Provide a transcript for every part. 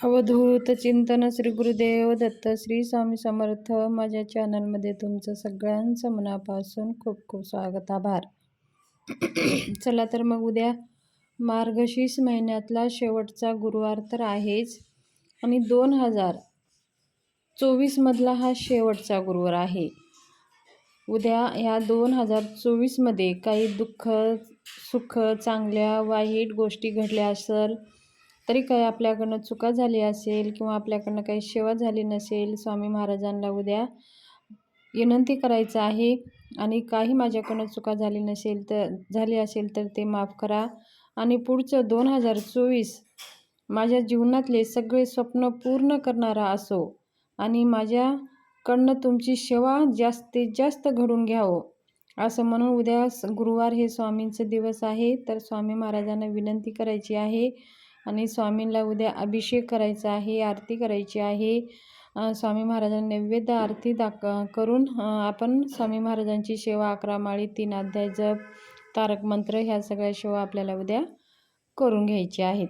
अवधूत चिंतन श्री गुरुदेव दत्त श्री स्वामी समर्थ. माझ्या चॅनलमध्ये तुमचं सगळ्यांचं मनापासून खूप खूप स्वागत आभार. चला तर मग उद्या मार्गशीर्ष महिन्यातला शेवटचा गुरुवार तर आहेच. आणि दोन हजार चोवीसमधला हा शेवटचा गुरुवार आहे. उद्या ह्या दोन हजार चोवीसमध्ये काही दुःख सुख चांगल्या वाईट गोष्टी घडल्या असेल तरी काय आपल्याकडनं चुका झाली असेल किंवा आपल्याकडनं काही सेवा झाली नसेल स्वामी महाराजांना उद्या विनंती करायचं आहे. आणि काही माझ्याकडनं चुका झाली नसेल तर झाली असेल तर ते माफ करा. आणि पुढचं दोन हजार चोवीस माझ्या जीवनातले सगळे स्वप्न पूर्ण करणारा असो आणि माझ्याकडनं तुमची सेवा जास्तीत जास्त घडून घ्यावं असं म्हणून उद्या गुरुवार हे स्वामींचं दिवस आहे. तर स्वामी महाराजांना विनंती करायची आहे. आणि स्वामींला उद्या अभिषेक करायचा आहे आरती करायची आहे. स्वामी महाराजांना नैवेद्य आरती दाख करून आपण स्वामी महाराजांची सेवा अकरा माळी तीन अध्याय जप तारक मंत्र ह्या सगळ्या सेवा आपल्याला उद्या करून घ्यायची आहेत.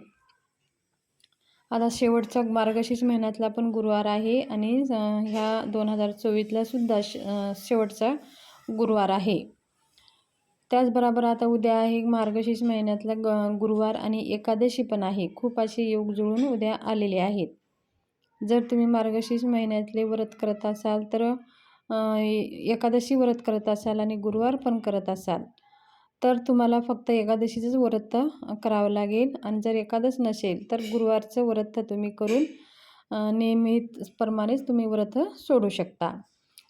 आता शेवटचा मार्गशीर्ष महिन्यातला पण गुरुवार आहे आणि ह्या दोन हजार चोवीसला सुद्धा शेवटचा गुरुवार आहे. त्याचबरोबर आता उद्या आहे मार्गशीर्ष महिन्यातला ग गुरुवार आणि एकादशी पण आहे. खूप असे योग जुळून उद्या आलेले आहेत. जर तुम्ही मार्गशीर्ष महिन्यातले व्रत करत असाल तर एकादशी व्रत करत असाल आणि गुरुवार पण करत असाल तर तुम्हाला फक्त एकादशीचंच व्रत करावं लागेल. आणि जर एकादश नसेल तर गुरुवारचं व्रत तुम्ही करून नियमितप्रमाणेच तुम्ही व्रत सोडू शकता.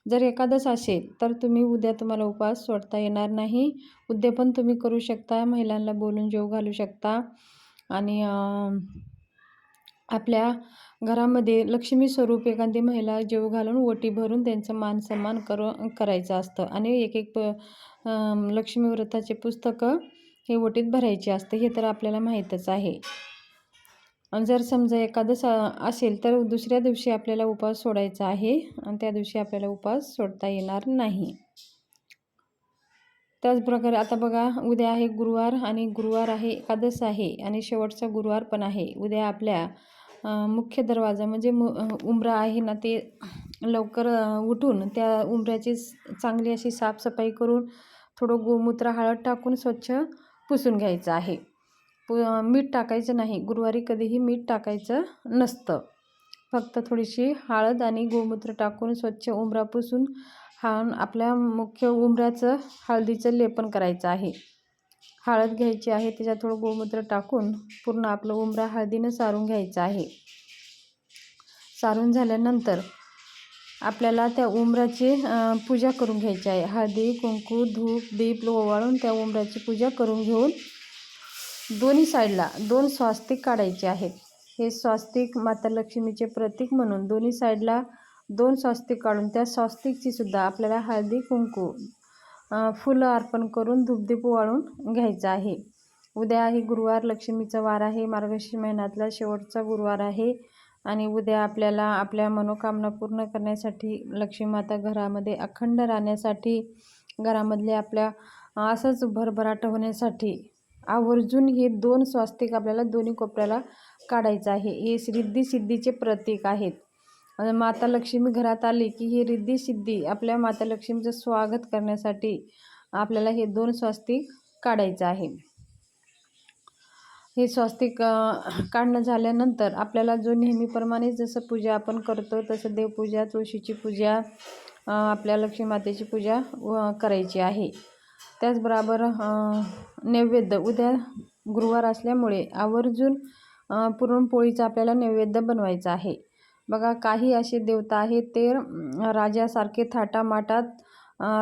जर एकादश असेल तर तुम्ही उद्या तुम्हाला उपवास सोडता येणार नाही. उद्या पण तुम्ही करू शकता महिलांना बोलून जेव घालू शकता. आणि आपल्या घरामध्ये लक्ष्मी स्वरूप एखादी महिला जेव घालून ओटी भरून त्यांचं मान सन्मान कर करायचं असतं. आणि एक एक प लक्ष्मी व्रताचे पुस्तकं हे ओटीत भरायचे असते हे तर आपल्याला माहीतच आहे. जर समजा एकादश असेल तर दुसऱ्या दिवशी आपल्याला उपवास सोडायचा आहे आणि त्या दिवशी आपल्याला उपवास सोडता येणार नाही. त्याचप्रकारे आता बघा उद्या आहे गुरुवार आणि गुरुवार आहे एकादस आहे आणि शेवटचा गुरुवार पण आहे. उद्या आपल्या मुख्य दरवाजा म्हणजे मु उंबरा आहे ना ते लवकर उठून त्या उंबऱ्याची चांगली अशी साफसफाई करून थोडं गोमूत्र हळद टाकून स्वच्छ पुसून घ्यायचं आहे. पु मीठ टाकायचं नाही. गुरुवारी कधीही मीठ टाकायचं नसतं. फक्त थोडीशी हळद आणि गोमूत्र टाकून स्वच्छ उंबरा पुसून हा आपल्या मुख्य उंबऱ्याचं हळदीचं लेपन करायचं आहे. हळद घ्यायची आहे त्याच्यात थोडं गोमूत्र टाकून पूर्ण आपलं उमरा हळदीनं सारून घ्यायचं आहे. सारून झाल्यानंतर आपल्याला त्या उमराची पूजा करून घ्यायची आहे. हळदी कुंकू धूप दीप ओवाळून त्या उमराची पूजा करून घेऊन दोन्ही साईडला दोन स्वास्तिक काढायचे आहेत. हे स्वास्तिक माता लक्ष्मीचे प्रतीक म्हणून दोन्ही साईडला दोन स्वास्तिक काढून त्या स्वास्तिकची सुद्धा आपल्याला हळदी कुंकू फुलं अर्पण करून धूपदीप वाळून घ्यायचं आहे. उद्या आहे गुरुवार लक्ष्मीचा वार आहे मार्गशीर महिन्यातला शेवटचा गुरुवार आहे आणि उद्या आपल्याला आपल्या मनोकामना पूर्ण करण्यासाठी लक्ष्मी माता घरामध्ये अखंड राहण्यासाठी घरामधले आपल्या असंच भरभराट होण्यासाठी आवर्जून हे दोन स्वास्तिक आपल्याला दोन्ही कोपऱ्याला काढायचं आहे. हे रिद्धी सिद्धीचे प्रतीक आहेत. माता लक्ष्मी घरात आली की ही रिद्धी सिद्धी आपल्या माता लक्ष्मीचं स्वागत करण्यासाठी आपल्याला हे दोन स्वास्तिक काढायचं आहे. हे स्वास्तिक काढणं झाल्यानंतर आपल्याला जो नेहमीप्रमाणे जसं पूजा आपण करतो तसं देवपूजा तुळशीची पूजा आपल्या लक्ष्मी मातेची पूजा करायची आहे. त्याचबरोबर नैवेद्य. उद्या गुरुवार असल्यामुळे आवर्जून पुरणपोळीचा आपल्याला नैवेद्य बनवायचा आहे. बघा काही असे देवता आहेत ते राजासारखे थाटामाटात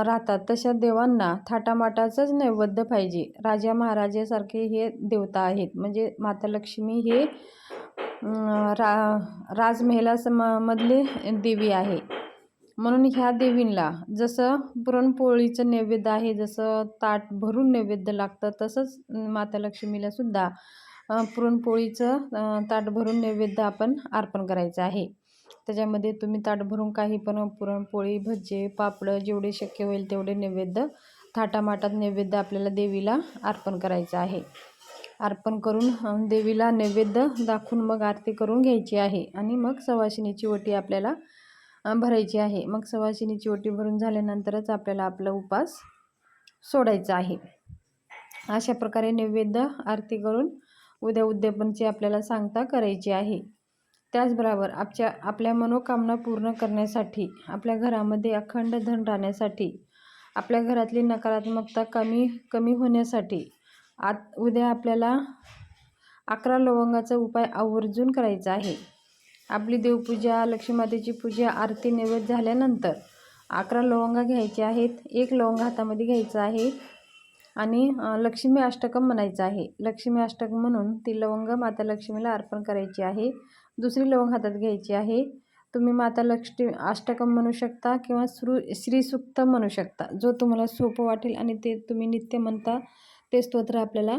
राहतात. तशा देवांना थाटामाटाचंच नैवेद्य पाहिजे. राजा महाराजासारखे हे देवता आहेत. म्हणजे माता लक्ष्मी हे रा राजमहिला मधले देवी आहे. म्हणून ह्या देवींना जसं पुरणपोळीचं नैवेद्य आहे जसं ताट भरून नैवेद्य लागतं तसंच माता लक्ष्मीला सुद्धा पुरणपोळीचं ताट भरून नैवेद्य आपण अर्पण करायचं आहे. त्याच्यामध्ये तुम्ही ताट भरून काही पण पुरणपोळी भजे पापडं जेवढे शक्य होईल तेवढे नैवेद्य थाटामाटात नैवेद्य आपल्याला देवीला अर्पण करायचं आहे. अर्पण करून देवीला नैवेद्य दाखवून मग आरती करून घ्यायची आहे आणि मग सवासिनीची वटी आपल्याला भरायची आहे. मग सवाशिनीची ओटी भरून झाल्यानंतरच आपल्याला आपला उपास सोडायचा आहे. अशा प्रकारे नैवेद्य आरती करून उद्या उद्यापनची आपल्याला सांगता करायची आहे. त्याचबरोबर आपच्या आपल्या मनोकामना पूर्ण करण्यासाठी आपल्या घरामध्ये अखंड धन राहण्यासाठी आपल्या घरातली नकारात्मकता कमी कमी होण्यासाठी आत उद्या आपल्याला अकरा लवंगाचा उपाय आवर्जून करायचा आहे. आपली देवपूजा लक्ष्मीमातेची पूजा आरती नैवेद्य झाल्यानंतर अकरा लवंगा घ्यायचे आहेत. एक लवंग हातामध्ये घ्यायचं आहे आणि लक्ष्मी अष्टकम म्हणायचं आहे. लक्ष्मी अष्टकम म्हणून ती लवंग माता लक्ष्मीला अर्पण करायची आहे. दुसरी लवंग हातात घ्यायची आहे. तुम्ही माता लक्ष्मी अष्टकम म्हणू शकता किंवा श्रू श्रीसुक्त म्हणू शकता. जो तुम्हाला सोपं वाटेल आणि ते तुम्ही नित्य म्हणता ते स्तोत्र आपल्याला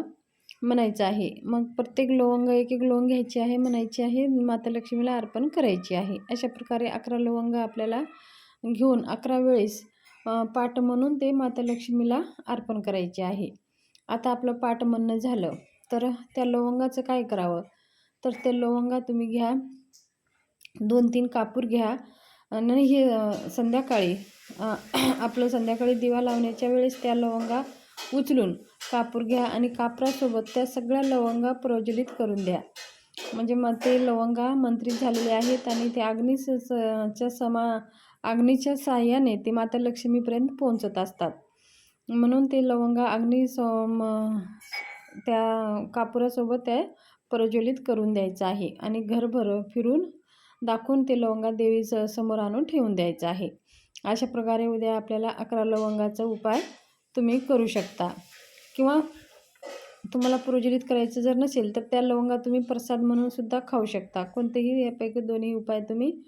म्हणायचं आहे. मग प्रत्येक लवंग एक एक लवंग घ्यायची आहे म्हणायची आहे माता लक्ष्मीला अर्पण करायची आहे. अशा प्रकारे अकरा लवंग आपल्याला घेऊन अकरा वेळेस पाठ म्हणून ते माता लक्ष्मीला अर्पण करायचे आहे. आता आपलं पाठ म्हणणं झालं तर त्या लवंगाचं काय करावं? तर त्या लवंगा तुम्ही घ्या दोन तीन कापूर घ्या आणि हे संध्याकाळी आपलं संध्याकाळी दिवा लावण्याच्या वेळेस त्या लवंगा उचलून कापूर घ्या आणि कापरासोबत त्या सगळ्या लवंगा प्रज्वलित करून द्या. म्हणजे मग ते लवंगा मंत्रित झालेले आहेत आणि ते अग्नी च्या समा अग्नीच्या साह्याने ते माता लक्ष्मीपर्यंत पोहोचत असतात. म्हणून ते लवंगा अग्नी सम त्या कापुरासोबत त्या प्रज्वलित करून द्यायचं आहे आणि घरभर फिरून दाखवून ते लवंगा देवी स- समोर आणून ठेवून द्यायचं आहे. अशा प्रकारे उद्या आपल्याला अकरा लवंगाचा उपाय तुम्ही करू शकता. किंवा तुम्हाला प्रज्वलित करायचं जर नसेल तर त्या लवंगा तुम्ही प्रसाद म्हणून सुद्धा खाऊ शकता. कोणतेही यापैकी दोन्ही उपाय तुम्ही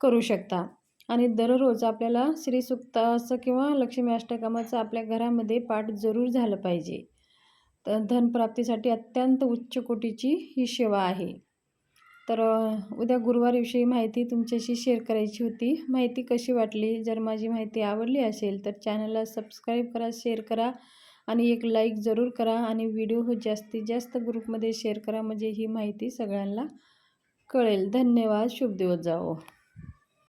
करू शकता. आणि दररोज आपल्याला श्रीसुक्ताचं किंवा लक्ष्मी अष्टकामाचं आपल्या घरामध्ये पाठ जरूर झालं पाहिजे. तर धनप्राप्तीसाठी अत्यंत उच्च कोटीची ही सेवा आहे. तर उद्या गुरुवारविषयी माहिती तुमच्याशी शेअर करायची होती. माहिती कशी वाटली? जर माझी माहिती आवडली असेल तर चॅनलला सबस्क्राईब करा शेअर करा आणि एक लाईक जरूर करा आणि व्हिडिओ हो जास्तीत जास्त ग्रुपमध्ये शेअर करा. म्हणजे ही माहिती सगळ्यांना कळेल. धन्यवाद. शुभ दिवस जाओ